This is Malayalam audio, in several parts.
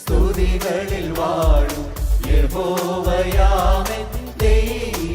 സ്തുതികളിൽ വാഴും. യഹോവയാമൻ ദൈവം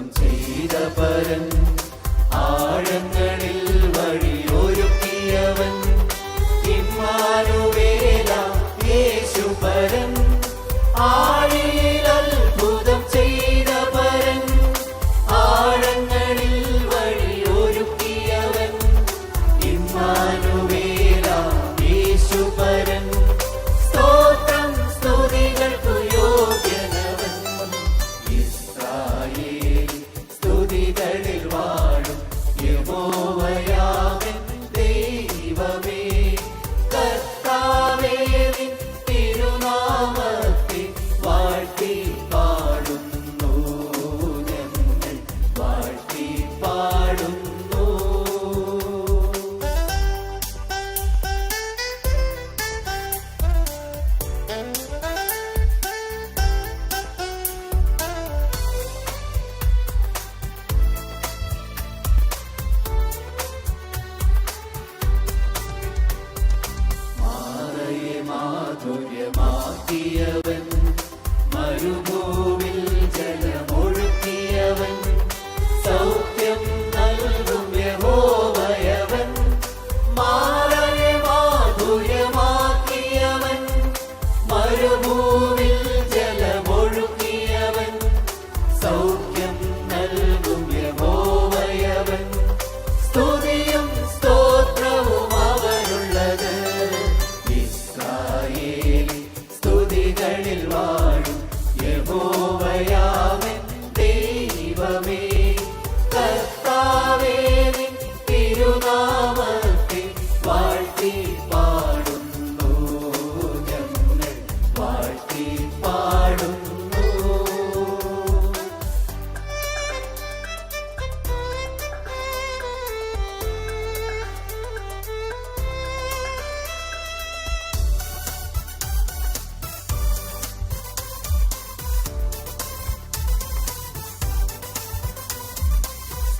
സ്വർഗം ചെയ്ത പരൻ ആഴങ്ങളിൽ വഴിയൊരുക്കിയവൻ. ഇമ്മാനുവേല യേശുപരൻ ആഴി Karubu.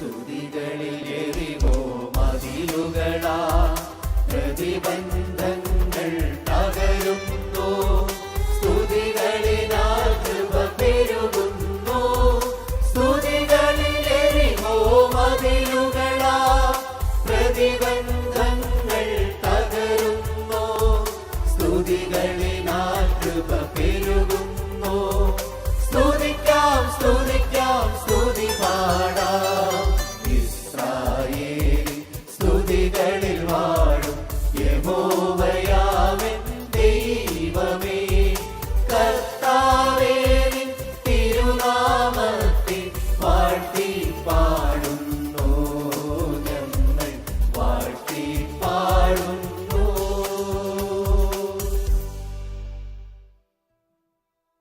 സ്തുതികളിൽ എറിവോ മതിലുകളാ പ്രതിബന്ധ